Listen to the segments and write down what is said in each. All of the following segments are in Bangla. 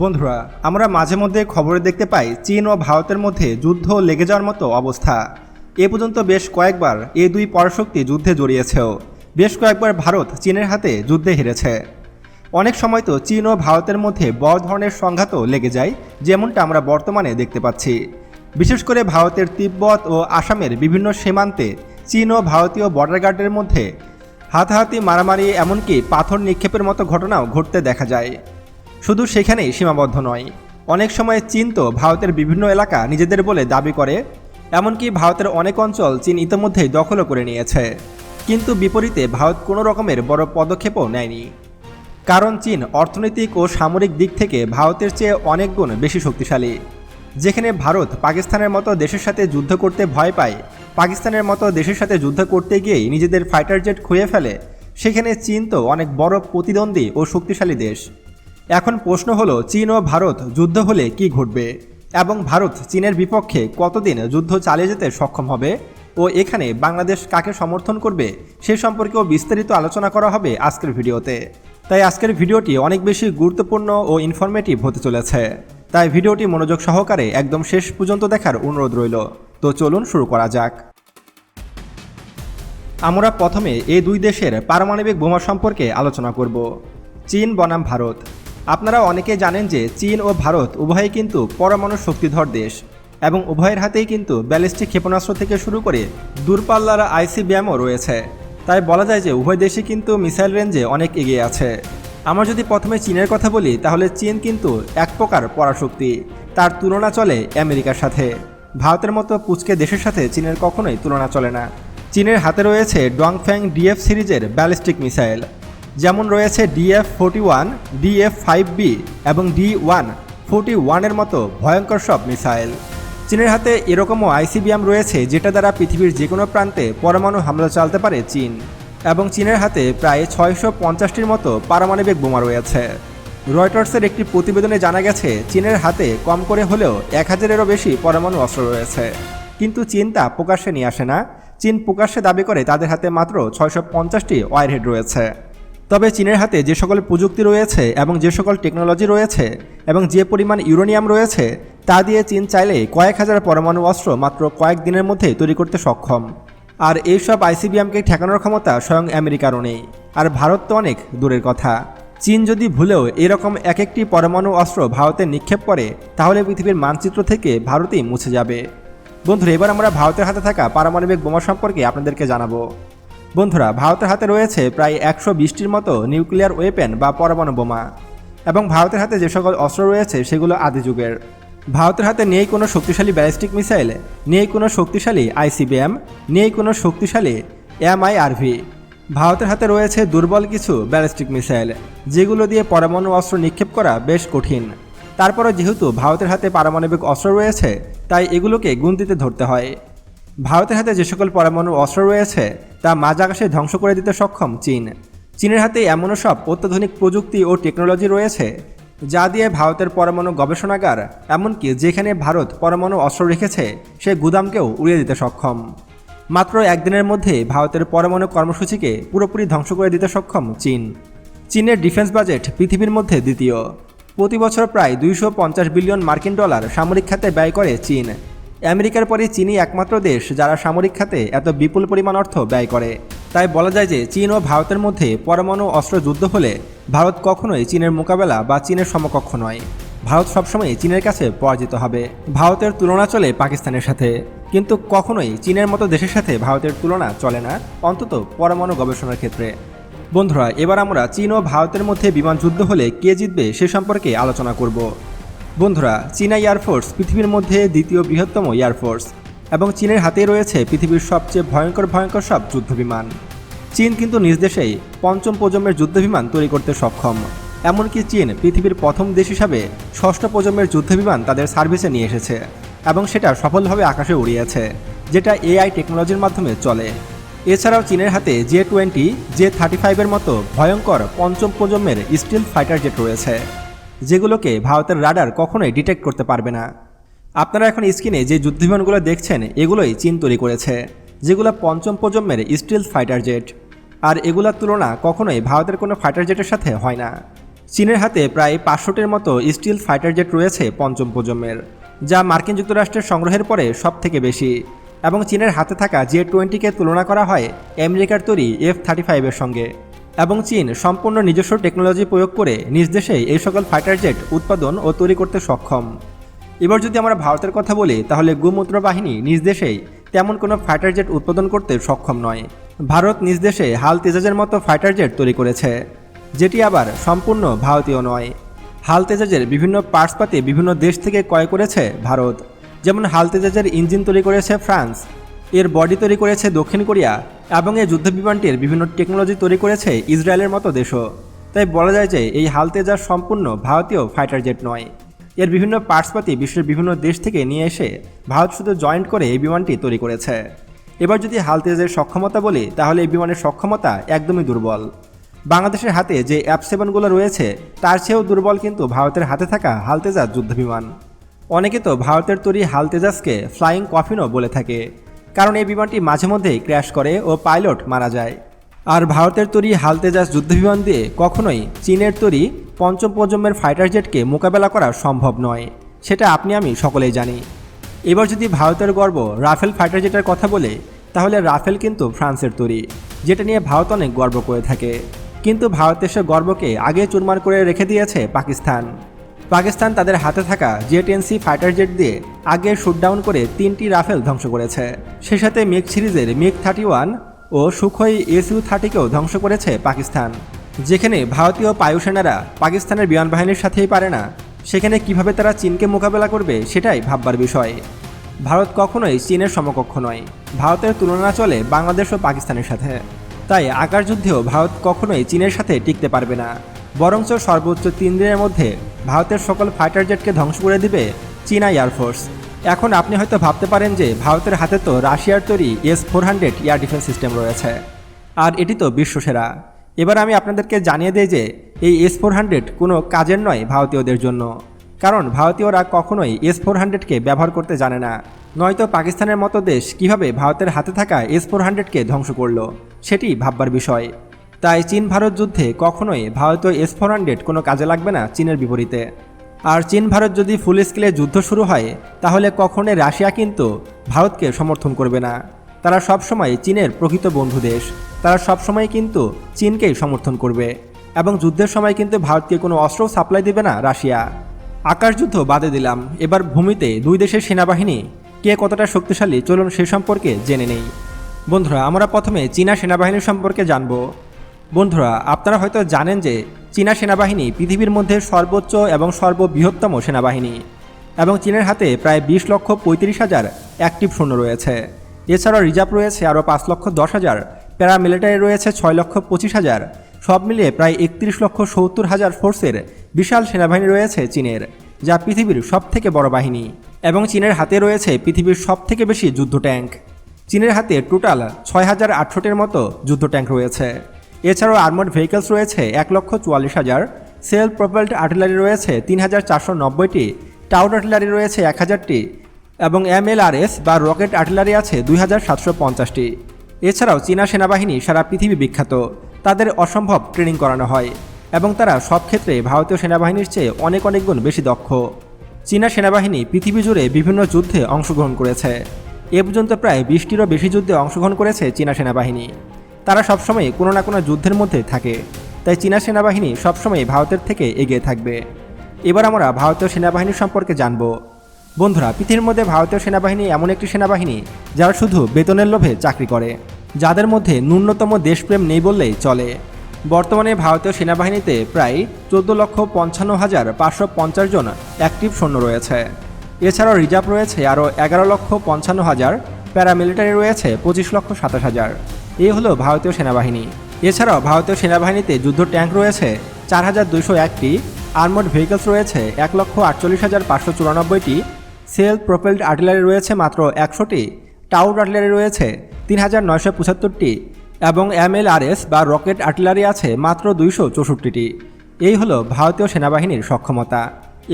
বন্ধুরা, আমরা মাঝে মধ্যে খবরে দেখতে পাই চীন ও ভারতের মধ্যে যুদ্ধ লেগে যাওয়ার মতো অবস্থা। এ পর্যন্ত বেশ কয়েকবার এই দুই পরাশক্তি যুদ্ধে জড়িয়েছেও। বেশ কয়েকবার ভারত চীনের হাতে যুদ্ধে হেরেছে। অনেক সময় তো চীন ও ভারতের মধ্যে বড় ধরনের সংঘাতও লেগে যায়, যেমনটা আমরা বর্তমানে দেখতে পাচ্ছি। বিশেষ করে ভারতের তিব্বত ও আসামের বিভিন্ন সীমান্তে চীন ও ভারতীয় বর্ডার গার্ডের মধ্যে হাতাহাতি মারামারি, এমনকি পাথর নিক্ষেপের মতো ঘটনাও ঘটতে দেখা যায়। শুধু সেখানেই সীমাবদ্ধ নয়। অনেক সময় চীন তো ভারতের বিভিন্ন এলাকা নিজেদের বলে দাবি করে, এমনকি ভারতের অনেক অঞ্চল চীন ইতিমধ্যেই দখলও করে নিয়েছে। কিন্তু বিপরীতে ভারত কোনো রকমের বড় পদক্ষেপও নেয়নি। কারণ চীন অর্থনৈতিক ও সামরিক দিক থেকে ভারতের চেয়ে অনেক গুণ বেশি শক্তিশালী। যেখানে ভারত পাকিস্তানের মতো দেশের সাথে যুদ্ধ করতে ভয় পায়, পাকিস্তানের মতো দেশের সাথে যুদ্ধ করতে গিয়েই নিজেদের ফাইটার জেট খুঁয়ে ফেলে, সেখানে চীন তো অনেক বড় প্রতিদ্বন্দ্বী ও শক্তিশালী দেশ। এখন প্রশ্ন হলো, চীন ও ভারত যুদ্ধ হলে কি ঘটবে? এবং ভারত চীনের বিপক্ষে কতদিন যুদ্ধ চালিয়ে যেতে সক্ষম হবে? ও এখানে বাংলাদেশ কাকে সমর্থন করবে? সে সম্পর্কেও বিস্তারিত আলোচনা করা হবে আজকের ভিডিওতে। তাই আজকের ভিডিওটি অনেক বেশি গুরুত্বপূর্ণ ও ইনফরমেটিভ হতে চলেছে। তাই ভিডিওটি মনোযোগ সহকারে একদম শেষ পর্যন্ত দেখার অনুরোধ রইল। তো চলুন শুরু করা যাক। আমরা প্রথমে এই দুই দেশের পারমাণবিক বোমা সম্পর্কে আলোচনা করব। চীন বনাম ভারত। আপনারা অনেকে জানেন যে চীন ও ভারত উভয়ই কিন্তু পরমাণু শক্তিধর দেশ এবং উভয়ের হাতেই কিন্তু ব্যালিস্টিক ক্ষেপণাস্ত্র থেকে শুরু করে দূরপাল্লার আইসিবিএমও রয়েছে। তাই বলা যায় যে উভয় দেশই কিন্তু মিসাইল রেঞ্জে অনেক এগিয়ে আছে। আমরা যদি প্রথমে চীনের কথা বলি, তাহলে চীন কিন্তু এক প্রকার পরাশক্তি। তার তুলনা চলে আমেরিকার সাথে। ভারতের মতো পুচকে দেশের সাথে চীনের কখনোই তুলনা চলে না। চীনের হাতে রয়েছে ডংফ্যাং ডিএফ সিরিজের ব্যালিস্টিক মিসাইল। যেমন রয়েছে DF forty one DF five B এবং ডি ওয়ান, ফোর্টি ওয়ানের মতো ভয়ঙ্কর সব মিসাইল। চীনের হাতে এরকমও আইসিবিএম রয়েছে যেটা দ্বারা পৃথিবীর যে কোনো প্রান্তে পরমাণু হামলা চালাতে পারে চীন। এবং চীনের হাতে প্রায় ছয়শো পঞ্চাশটির মতো পারমাণবিক বোমা রয়েছে। রয়টার্সের একটি প্রতিবেদনে জানা গেছে, চীনের হাতে কম করে হলেও এক হাজারেরও বেশি পরমাণু অস্ত্র রয়েছে। কিন্তু চীন তা প্রকাশ্যে নিয়ে আসে না। চীন প্রকাশ্যে দাবি করে তাদের হাতে মাত্র ছয়শো পঞ্চাশটি ওয়ারহেড রয়েছে। তবে চীনের হাতে যে সকল প্রযুক্তি রয়েছে এবং যে সকল টেকনোলজি রয়েছে এবং যে পরিমাণ ইউরেনিয়াম রয়েছে, তা দিয়ে চীন চাইলে কয়েক হাজার পরমাণু অস্ত্র মাত্র কয়েক দিনের মধ্যে তৈরি করতে সক্ষম। আর এইসব আইসিবিএমকে ঠেকানোর ক্ষমতা স্বয়ং আমেরিকারও নেই। আর ভারত তো অনেক দূরের কথা। চীন যদি ভুলেও এরকম এক একটি পরমাণু অস্ত্র ভারতে নিক্ষেপ করে, তাহলে পৃথিবীর মানচিত্র থেকে ভারতই মুছে যাবে। বন্ধুরা, এবার আমরা ভারতের হাতে থাকা পারমাণবিক বোমা সম্পর্কে আপনাদেরকে জানাব। বন্ধুরা, ভারতের হাতে রয়েছে প্রায় একশো বিশটির মতো নিউক্লিয়ার ওয়েপেন বা পরমাণু বোমা। এবং ভারতের হাতে যে সকল অস্ত্র রয়েছে, সেগুলো আদি যুগের। ভারতের হাতে নেই কোনো শক্তিশালী ব্যালিস্টিক মিসাইল, নেই কোনো শক্তিশালী আইসিবিএম নেই কোনো শক্তিশালী এমআইআরভি ভারতের হাতে রয়েছে দুর্বল কিছু ব্যালিস্টিক মিসাইল, যেগুলো দিয়ে পরমাণু অস্ত্র নিক্ষেপ করা বেশ কঠিন। তারপরও যেহেতু ভারতের হাতে পারমাণবিক অস্ত্র রয়েছে, তাই এগুলোকে গুনতিতে ধরতে হয়। ভারতের হাতে যে সকল পরমাণু অস্ত্র রয়েছে, তা মাঝ আকাশে ধ্বংস করে দিতে সক্ষম চীন। চীনের হাতে এমনও সব অত্যাধুনিক প্রযুক্তি ও টেকনোলজি রয়েছে, যা দিয়ে ভারতের পরমাণু গবেষণাগার, এমনকি যেখানে ভারত পরমাণু অস্ত্র রেখেছে, সে গুদামকেও উড়িয়ে দিতে সক্ষম। মাত্র একদিনের মধ্যে ভারতের পরমাণু কর্মসূচিকে পুরোপুরি ধ্বংস করে দিতে সক্ষম চীন। চীনের ডিফেন্স বাজেট পৃথিবীর মধ্যে দ্বিতীয়। প্রতি বছর প্রায় দুইশো পঞ্চাশ বিলিয়ন মার্কিন ডলার সামরিক খাতে ব্যয় করে চীন। আমেরিকার পরে চীনই একমাত্র দেশ যারা সামরিক খাতে এত বিপুল পরিমাণ অর্থ ব্যয় করে। তাই বলা যায় যে চীন ও ভারতের মধ্যে পরমাণু অস্ত্র যুদ্ধ হলে ভারত কখনোই চীনের মোকাবেলা বা চীনের সমকক্ষ নয়। ভারত সবসময় চীনের কাছে পরাজিত হবে। ভারতের তুলনা চলে পাকিস্তানের সাথে। কিন্তু কখনোই চীনের মতো দেশের সাথে ভারতের তুলনা চলে না, অন্তত পরমাণু গবেষণার ক্ষেত্রে। বন্ধুরা, এবার আমরা চীন ও ভারতের মধ্যে বিমান যুদ্ধ হলে কে জিতবে সে সম্পর্কে আলোচনা করব। বন্ধুরা, চীনা এয়ারফোর্স পৃথিবীর মধ্যে দ্বিতীয় বৃহত্তম এয়ারফোর্স এবং চীনের হাতেই রয়েছে পৃথিবীর সবচেয়ে ভয়ঙ্কর ভয়ঙ্কর সব যুদ্ধবিমান। চীন কিন্তু নিজ দেশেই পঞ্চম প্রজন্মের যুদ্ধবিমান তৈরি করতে সক্ষম। এমনকি চীন পৃথিবীর প্রথম দেশ হিসাবে ষষ্ঠ প্রজন্মের যুদ্ধবিমান তাদের সার্ভিসে নিয়ে এসেছে এবং সেটা সফলভাবে আকাশে উড়িয়েছে, যেটা এআই টেকনোলজির মাধ্যমে চলে। এছাড়াও চীনের হাতে জে টোয়েন্টি জে থার্টি ফাইভের মতো ভয়ঙ্কর পঞ্চম প্রজন্মের স্টিল ফাইটার জেট রয়েছে। যেগুলোকে ভারতের রাডার কখনোই ডিটেক্ট করতে পারবে না। আপনারা এখন স্ক্রিনে যে যুদ্ধবিমানগুলো দেখছেন, এগুলোই চীন তৈরি করেছে, যেগুলো পঞ্চম প্রজন্মের স্টিল ফাইটার জেট। আর এগুলোর তুলনা কখনোই ভারতের কোনো ফাইটার জেটের সাথে হয় না। চীনের হাতে প্রায় পাঁচশোটির মতো স্টিল ফাইটার জেট রয়েছে পঞ্চম প্রজন্মের, যা মার্কিন যুক্তরাষ্ট্রের সংগ্রহের পরে সব থেকে বেশি। এবং চীনের হাতে থাকা জে টোয়েন্টিকে তুলনা করা হয় আমেরিকার তৈরি এফ থার্টি ফাইভের সঙ্গে। এবং চীন সম্পূর্ণ নিজস্ব টেকনোলজি প্রয়োগ করে নিজ দেশেই এই সকল ফাইটার জেট উৎপাদন ও তৈরি করতে সক্ষম। এবার যদি আমরা ভারতের কথা বলি, তাহলে গোমূত্র বাহিনী নিজ দেশেই তেমন কোনো ফাইটার জেট উৎপাদন করতে সক্ষম নয়। ভারত নিজ দেশে হাল তেজাজের মতো ফাইটার জেট তৈরি করেছে, যেটি আবার সম্পূর্ণ ভারতীয় নয়। হাল তেজাজের বিভিন্ন পার্টসপাতি বিভিন্ন দেশ থেকে ক্রয় করেছে ভারত। যেমন হাল তেজাজের ইঞ্জিন তৈরি করেছে ফ্রান্স এর বডি তৈরি করেছে দক্ষিণ কোরিয়া এবং এই যুদ্ধ বিমানটির বিভিন্ন টেকনোলজি তৈরি করেছে ইসরায়েলের মতো দেশও। তাই বলা যায় যে এই হাল তেজাজ সম্পূর্ণ ভারতীয় ফাইটার জেট নয়। এর বিভিন্ন পার্টসপাতি বিশ্বের বিভিন্ন দেশ থেকে নিয়ে এসে ভারত শুধু জয়েন্ট করে এই বিমানটি তৈরি করেছে। এবার যদি হালতেজের সক্ষমতা বলি, তাহলে এই বিমানের সক্ষমতা একদমই দুর্বল। বাংলাদেশের হাতে যে অ্যাপ সেভেনগুলো রয়েছে, তার চেয়েও দুর্বল কিন্তু ভারতের হাতে থাকা হালতেজাজ যুদ্ধবিমান। অনেকে তো ভারতের তৈরি হালতেজাজকে ফ্লাইং কফিনও বলে থাকে। কারণ এই বিমানটি মাঝে মধ্যেই ক্র্যাশ করে ও পাইলট মারা যায়। আর ভারতের তৈরি হালতেজাজ যুদ্ধবিমান দিয়ে কখনোই চীনের তৈরি পঞ্চম প্রজন্মের ফাইটার জেটকে মোকাবেলা করা সম্ভব নয়, সেটা আপনি আমি সকলেই জানি। এবার যদি ভারতের গর্ব রাফেল ফাইটার জেটের কথা বলে, তাহলে রাফেল কিন্তু ফ্রান্সের তৈরি, যেটা নিয়ে ভারত অনেক গর্ব করে থাকে। কিন্তু ভারতের সে গর্বকে আগে চুরমার করে রেখে দিয়েছে পাকিস্তান। পাকিস্তান তাদের হাতে থাকা জেট এনসি ফাইটার জেট দিয়ে আগে শুটডাউন করে তিনটি রাফেল ধ্বংস করেছে। সে সাথে মিগ সিরিজের মিগ থার্টি ওয়ান ও সুখই এসইউ থার্টিকেও ধ্বংস করেছে পাকিস্তান। যেখানে ভারতীয় বায়ুসেনারা পাকিস্তানের বিমান বাহিনীর সাথেই পারে না, সেখানে কীভাবে তারা চীনকে মোকাবেলা করবে সেটাই ভাববার বিষয়। ভারত কখনোই চীনের সমকক্ষ নয়, ভারতের তুলনা চলে বাংলাদেশ ও পাকিস্তানের সাথে। তাই আকার যুদ্ধেও ভারত কখনোই চীনের সাথে টিকতে পারবে না, বরঞ্চ সর্বোচ্চ তিন দিনের মধ্যে ভারতের সকল ফাইটার জেটকে ধ্বংস করে দিবে চীনা এয়ারফোর্স এখন আপনি হয়তো ভাবতে পারেন যে ভারতের হাতে তো রাশিয়ার তৈরি S four hundred air defence system রয়েছে। আর এটি তো বিশ্বসেরা। এবার আমি আপনাদেরকে জানিয়ে দিই যে এই এস ফোর হান্ড্রেড কোনো কাজের নয় ভারতীয়দের জন্য। কারণ ভারতীয়রা কখনোই এস ফোর হান্ড্রেডকে ব্যবহার করতে জানে না। নয়তো পাকিস্তানের মতো দেশ কীভাবে ভারতের হাতে থাকা এস ফোর হান্ড্রেডকে ধ্বংস করল, সেটি ভাববার বিষয়। তাই চীন ভারত যুদ্ধে কখনোই ভারতীয় এস ফোর কোনো কাজে লাগবে না চীনের বিপরীতে। আর চীন ভারত যদি ফুল স্কেলে যুদ্ধ শুরু হয়, তাহলে কখনোই রাশিয়া কিন্তু ভারতকে সমর্থন করবে না। তারা সবসময় চীনের প্রকৃত বন্ধু দেশ। তারা সবসময় কিন্তু চীনকেই সমর্থন করবে। এবং যুদ্ধের সময় কিন্তু ভারতকে কোনো অস্ত্র সাপ্লাই দেবে না রাশিয়া। আকাশ যুদ্ধ বাদে দিলাম। এবার ভূমিতে দুই দেশের সেনাবাহিনী কে কতটা শক্তিশালী চলুন সে সম্পর্কে জেনে নেই। বন্ধুরা, আমরা প্রথমে চীনা সেনাবাহিনীর সম্পর্কে জানব। বন্ধুরা, আপনারা হয়তো জানেন যে চীনা সেনাবাহিনী পৃথিবীর মধ্যে সর্বোচ্চ এবং সর্ববৃহত্তম সেনাবাহিনী এবং চীনের হাতে প্রায় বিশ লক্ষ পঁয়ত্রিশ হাজার অ্যাক্টিভ সৈন্য রয়েছে। এছাড়াও রিজার্ভ রয়েছে আরও পাঁচ লক্ষ দশ হাজার, প্যারামিলিটারি রয়েছে ছয় লক্ষ পঁচিশ হাজার, সব মিলিয়ে প্রায় একত্রিশ লক্ষ সত্তর হাজার ফোর্সের বিশাল সেনাবাহিনী রয়েছে চীনের, যা পৃথিবীর সব থেকে বড় বাহিনী এবং চীনের হাতে রয়েছে পৃথিবীর সব থেকে বেশি যুদ্ধ ট্যাঙ্ক। চীনের হাতে টোটাল ছয় হাজার আটশোটির মতো যুদ্ধ ট্যাঙ্ক রয়েছে। এছাড়াও আর্মড ভেহিকলস রয়েছে এক লক্ষ চুয়াল্লিশ হাজার। সেলফ প্রপেলড আর্টিলারি রয়েছে তিন হাজার চারশো নব্বইটি। টাউন আর্টিলারি রয়েছে এক হাজারটি। এবং এমএলআরএস বা রকেট আর্টিলারি আছে দুই হাজার সাতশো পঞ্চাশটি। এছাড়াও চীনা সেনাবাহিনী সারা পৃথিবী বিখ্যাত। তাদের অসম্ভব ট্রেনিং করানো হয়। এবং তারা সব ক্ষেত্রে ভারতীয় সেনাবাহিনীর চেয়ে অনেক অনেক গুণ বেশি দক্ষ। চীনা সেনাবাহিনী পৃথিবী জুড়ে বিভিন্ন যুদ্ধে অংশগ্রহণ করেছে। এ পর্যন্ত প্রায় বিশটিরও বেশি যুদ্ধে অংশগ্রহণ করেছে চীনা সেনাবাহিনী। তারা সবসময় কোনো না কোনো যুদ্ধের মধ্যে থাকে। তাই চীনা সেনাবাহিনী সবসময় ভারতের থেকে এগিয়ে থাকবে। এবার আমরা ভারতীয় সেনাবাহিনী সম্পর্কে জানব। বন্ধুরা, পৃথিবীর মধ্যে ভারতীয় সেনাবাহিনী এমন একটি সেনাবাহিনী যারা শুধু বেতনের লোভে চাকরি করে, যাদের মধ্যে ন্যূনতম দেশপ্রেম নেই বললেই চলে। বর্তমানে ভারতীয় সেনাবাহিনীতে প্রায় চোদ্দ লক্ষ পঞ্চান্ন হাজার পাঁচশো পঞ্চাশ জন অ্যাক্টিভ সৈন্য রয়েছে। এছাড়াও রিজার্ভ রয়েছে আরও এগারো লক্ষ পঞ্চান্ন হাজার প্যারামিলিটারি রয়েছে পঁচিশ লক্ষ সাতাশ হাজার। এই হলো ভারতীয় সেনাবাহিনী। এছাড়াও ভারতীয় সেনাবাহিনীতে যুদ্ধ ট্যাঙ্ক রয়েছে, চার হাজার দুইশো একটি, আর্মড ভেহিকলস রয়েছে, এক লক্ষ আটচল্লিশ হাজার পাঁচশো চুরানব্বইটি, সেল প্রোপেলড আর্টিলারি রয়েছে মাত্র একশোটি, টাউড আর্টিলারি রয়েছে তিন হাজার নয়শো পঁচাত্তরটি এবং এমএলআরএস বা রকেট আর্টিলারি আছে মাত্র দুইশো চৌষট্টিটি। এই হলো ভারতীয় সেনাবাহিনীর সক্ষমতা।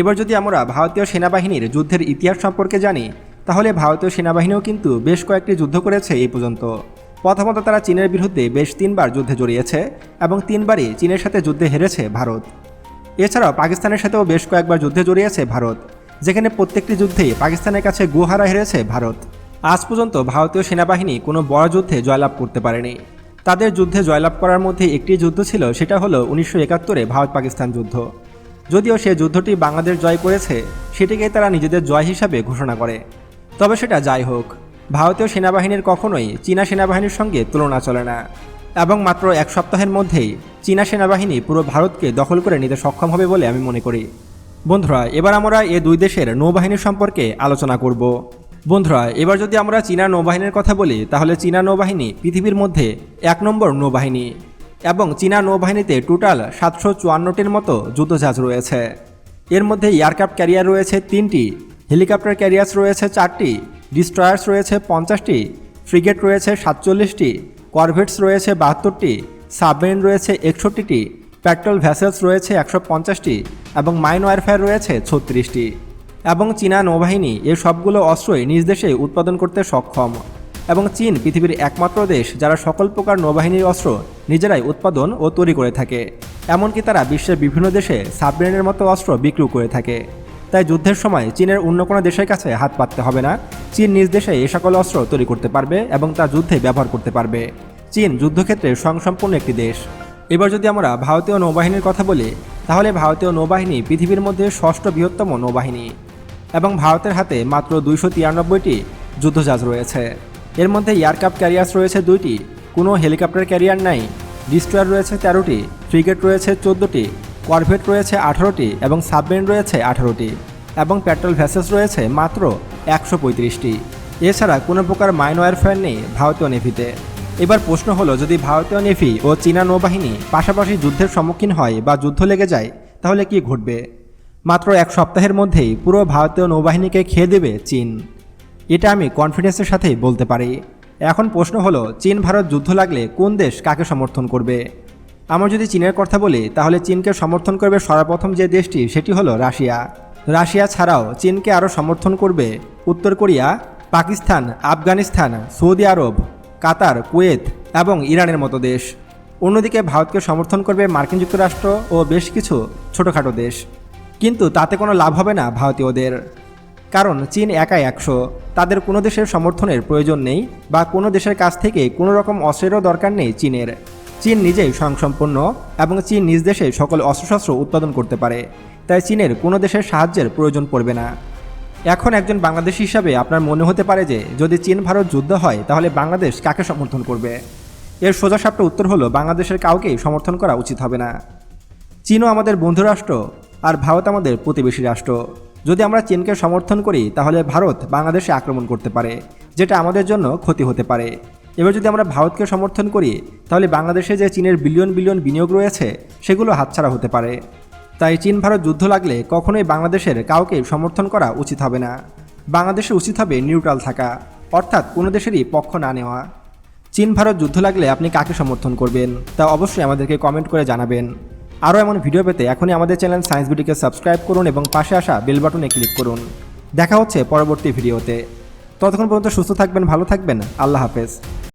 এবার যদি আমরা ভারতীয় সেনাবাহিনীর যুদ্ধের ইতিহাস সম্পর্কে জানি, তাহলে ভারতীয় সেনাবাহিনীও কিন্তু বেশ কয়েকটি যুদ্ধ করেছে এই পর্যন্ত। প্রথমত তারা চীনের বিরুদ্ধে বেশ তিনবার যুদ্ধে জড়িয়েছে এবং তিনবারই চীনের সাথে যুদ্ধে হেরেছে ভারত। এছাড়াও পাকিস্তানের সাথেও বেশ কয়েকবার যুদ্ধে জড়িয়েছে ভারত, যেখানে প্রত্যেকটি যুদ্ধেই পাকিস্তানের কাছে গুহারা হেরেছে ভারত। আজ পর্যন্ত ভারতীয় সেনাবাহিনী কোনো বড় যুদ্ধে জয়লাভ করতে পারেনি। তাদের যুদ্ধে জয়লাভ করার মধ্যে একটি যুদ্ধ ছিল, সেটা হলো উনিশশো একাত্তরে ভারত পাকিস্তান যুদ্ধ। যদিও সে যুদ্ধটি বাংলাদেশ জয় করেছে সেটিকে তারা নিজেদের জয় হিসাবে ঘোষণা করে। তবে সেটা যাই হোক। ভারতীয় সেনাবাহিনীর কখনোই চীনা সেনাবাহিনীর সঙ্গে তুলনা চলে না। এবং মাত্র এক সপ্তাহের মধ্যেই চীনা সেনাবাহিনী পুরো ভারতকে দখল করে নিতে সক্ষম হবে বলে আমি মনে করি। বন্ধুরা, এবার আমরা এ দুই দেশের নৌবাহিনীর সম্পর্কে আলোচনা করব। বন্ধুরা, এবার যদি আমরা চীনা নৌবাহিনীর কথা বলি, তাহলে চীনা নৌবাহিনী পৃথিবীর মধ্যে এক নম্বর নৌবাহিনী এবং চীনা নৌবাহিনীতে টোটাল সাতশো চুয়ান্নটির মতো যুদ্ধজাহাজ রয়েছে। এর মধ্যে এয়ারক্রাফট ক্যারিয়ার রয়েছে তিনটি হেলিকপ্টার ক্যারিয়ার্স রয়েছে চারটি, ডিস্ট্রয়ার্স রয়েছে পঞ্চাশটি, ফ্রিগেট রয়েছে সাতচল্লিশটি, করভেটস রয়েছে বাহাত্তরটি, সাবমেরিন রয়েছে একষট্টিটি পেট্রোল ভ্যাসেলস রয়েছে একশো পঞ্চাশটি এবং মাইন ওয়ারফেয়ার রয়েছে ছত্রিশটি। এবং চীনা নৌবাহিনী এ সবগুলো অস্ত্রই নিজ দেশে উৎপাদন করতে সক্ষম। এবং চীন পৃথিবীর একমাত্র দেশ যারা সকল প্রকার নৌবাহিনীর অস্ত্র নিজেরাই উৎপাদন ও তৈরি করে থাকে। এমনকি তারা বিশ্বের বিভিন্ন দেশে সাবমেরিনের মতো অস্ত্র বিক্রি করে থাকে। তাই যুদ্ধের সময় চীনের অন্য কোনো দেশের কাছে হাত পাততে হবে না। চীন নিজ দেশে এই সকল অস্ত্র তৈরি করতে পারবে এবং তা যুদ্ধে ব্যবহার করতে পারবে। চীন যুদ্ধক্ষেত্রে স্বয়ংসম্পূর্ণ একটি দেশ। এবার যদি আমরা ভারতীয় নৌবাহিনীর কথা বলি, তাহলে ভারতীয় নৌবাহিনী পৃথিবীর মধ্যে ষষ্ঠ বৃহত্তম নৌবাহিনী এবং ভারতের হাতে মাত্র দুইশো তিরানব্বইটি যুদ্ধজাহাজ রয়েছে। এর মধ্যে এয়ারক্রাফট ক্যারিয়ার্স রয়েছে দুইটি, কোনো হেলিকপ্টার ক্যারিয়ার নাই, ডিস্ট্রয়ার রয়েছে তেরোটি, ফ্রিগেট রয়েছে চোদ্দোটি করভেট রয়েছে আঠারোটি এবং সাবমেরিন রয়েছে আঠারোটি এবং পেট্রোল ভ্যাসেস রয়েছে মাত্র একশো পঁয়ত্রিশটি। এছাড়া কোনো প্রকার মাইন ওয়ারফেয়ার নেই ভারতীয় নেভিতে। এবার প্রশ্ন হলো, যদি ভারতীয় নেভি ও চীনা নৌবাহিনী পাশাপাশি যুদ্ধের সম্মুখীন হয় বা যুদ্ধ লেগে যায়, তাহলে কি ঘটবে? মাত্র এক সপ্তাহের মধ্যেই পুরো ভারতীয় নৌবাহিনীকে খেয়ে দেবে চীন। এটা আমি কনফিডেন্সের সাথেই বলতে পারি। এখন প্রশ্ন হলো চীন ভারত যুদ্ধ লাগলে কোন দেশ কাকে সমর্থন করবে? আমরা যদি চীনের কথা বলি, তাহলে চীনকে সমর্থন করবে সর্বপ্রথম যে দেশটি, সেটি হলো রাশিয়া। রাশিয়া ছাড়াও চীনকে আরও সমর্থন করবে উত্তর Korea, Pakistan, Afghanistan, Saudi Arab, Qatar, Kuwait এবং ইরানের মতো দেশ। অন্যদিকে ভারতকে সমর্থন করবে মার্কিন যুক্তরাষ্ট্র ও বেশ কিছু ছোটোখাটো দেশ। কিন্তু তাতে কোনো লাভ হবে না ভারতীয়দের। কারণ চীন একাই একশো। তাদের কোনো দেশের সমর্থনের প্রয়োজন নেই বা কোনো দেশের কাছ থেকে কোনো রকম অস্ত্রেরও দরকার নেই চীনের। চীন নিজেই স্বয়ংসম্পন্ন এবং চীন নিজ দেশে সকল অস্ত্রশস্ত্র উৎপাদন করতে পারে। তাই চীনের কোনো দেশের সাহায্যের প্রয়োজন পড়বে না। এখন একজন বাংলাদেশি হিসাবে আপনার মনে হতে পারে যে, যদি চীন ভারত যুদ্ধ হয়, তাহলে বাংলাদেশ কাকে সমর্থন করবে? এর সোজাসাপটা উত্তর হলো, বাংলাদেশের কাউকেই সমর্থন করা উচিত হবে না। চীনও আমাদের বন্ধু রাষ্ট্র আর ভারত আমাদের প্রতিবেশী রাষ্ট্র। যদি আমরা চীনকে সমর্থন করি, তাহলে ভারত বাংলাদেশে আক্রমণ করতে পারে, যেটা আমাদের জন্য ক্ষতি হতে পারে। এবার যদি আমরা ভারতকে সমর্থন করি, তাহলে বাংলাদেশে যে চীনের বিলিয়ন বিলিয়ন বিনিয়োগ রয়েছে, সেগুলো হাতছাড়া হতে পারে। তাই চীন ভারত যুদ্ধ লাগলে কখনোই বাংলাদেশের কাউকে সমর্থন করা উচিত হবে না। বাংলাদেশের উচিত হবে নিউট্রাল থাকা, অর্থাৎ কোনো দেশেরই পক্ষ না নেওয়া। চীন ভারত যুদ্ধ লাগলে আপনি কাকে সমর্থন করবেন, তা অবশ্যই আমাদেরকে কমেন্ট করে জানাবেন। আরও এমন ভিডিও পেতে এখনই আমাদের চ্যানেল সায়েন্স ভিডিওকে সাবস্ক্রাইব করুন এবং পাশে আসা বেল বাটনে ক্লিক করুন। দেখা হচ্ছে পরবর্তী ভিডিওতে। ততক্ষণ পর্যন্ত সুস্থ থাকবেন ভালো থাকবেন। আল্লাহ হাফেজ।